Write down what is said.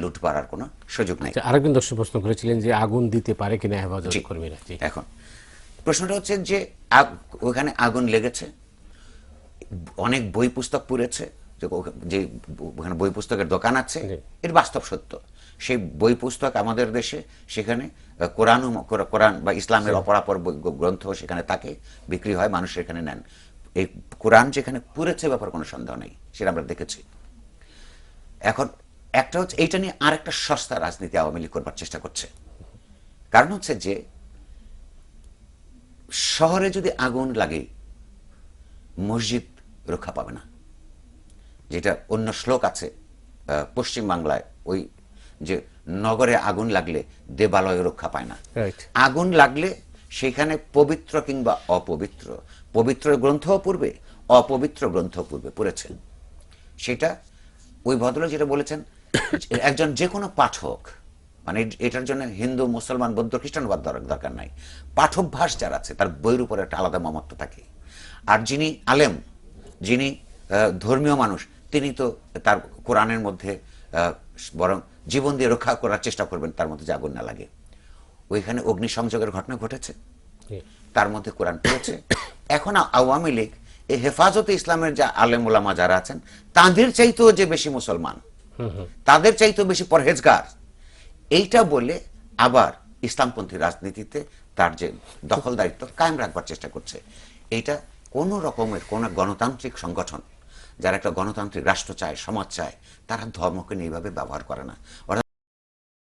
লুট পাড়ার কোনো সুযোগ নেই। আচ্ছা, আরেকজন দর্শক প্রশ্ন করেছিলেন যে আগুন দিতে পারে কিনা হেফাজত। কর্মীরা। এখন প্রশ্নটা হচ্ছে যে ওখানে আগুন লেগেছে অনেক বই পুস্তক পুড়েছে যে ওখানে বই পুস্তকের দোকান আছে এর বাস্তব সত্য। সেই বই পুস্তক আমাদের দেশে সেখানে কোরআন কোরআন বা ইসলামের অপরাপর গ্রন্থ সেখানে থাকে বিক্রি হয় মানুষ সেখানে নেন। এই কোরআন যেখানে পুড়েছে ব্যাপার কোনো সন্দেহ নেই সেটা আমরা দেখেছি। এখন একটা হচ্ছে এইটা নিয়ে আরেকটা সস্তা রাজনীতি আওয়ামী লীগ করবার চেষ্টা করছে। কারণ হচ্ছে যে শহরে যদি আগুন লাগে মসজিদ রক্ষা পাবে না। যেটা অন্য শ্লোক আছে পশ্চিম বাংলায় ওই যে নগরে আগুন লাগলে দেবালয় রক্ষা পায় না। আগুন লাগলে সেখানে পবিত্র কিংবা অপবিত্র পবিত্র গ্রন্থও পূর্বে অপবিত্র গ্রন্থ পূর্বে পড়েছেন সেটা ওই ভদ্রলোক যেটা বলেছেন একজন যে কোনো পাঠক মানে এটার জন্য হিন্দু মুসলমান বৌদ্ধ খ্রিস্টান দর- দরকার নাই। পাঠকভাস যারা আছে তার বইয়ের উপরে একটা আলাদা মমত্ব থাকে। আর যিনি আলেম যিনি ধর্মীয় মানুষ তিনি তো তার কোরআনের মধ্যে বরং জীবন দিয়ে রক্ষা করার চেষ্টা করবেন তার মধ্যে আগুন না লাগে। ওইখানে অগ্নিসংযোগের ঘটনা ঘটেছে। তার মধ্যে কোরআন পড়েছে। এখন আওয়ামী লীগ এই হেফাজতে ইসলামের যে আলেম ওলামা যারা আছেন তাঁদের চাইতেও যে বেশি মুসলমান। তাদের চাইতেও বেশি পরহেজগার। এইটা বলে আবার ইসলামপন্থী রাজনীতিতে তার যে দখলদারিত্ব কায়েম রাখবার চেষ্টা করছে। এইটা কোনো রকমের কোন গণতান্ত্রিক সংগঠন, যারা একটা গণতান্ত্রিক রাষ্ট্র চায়, সমাজ চায়, তারা ধর্মকে নিয়ে ব্যবহার করে না।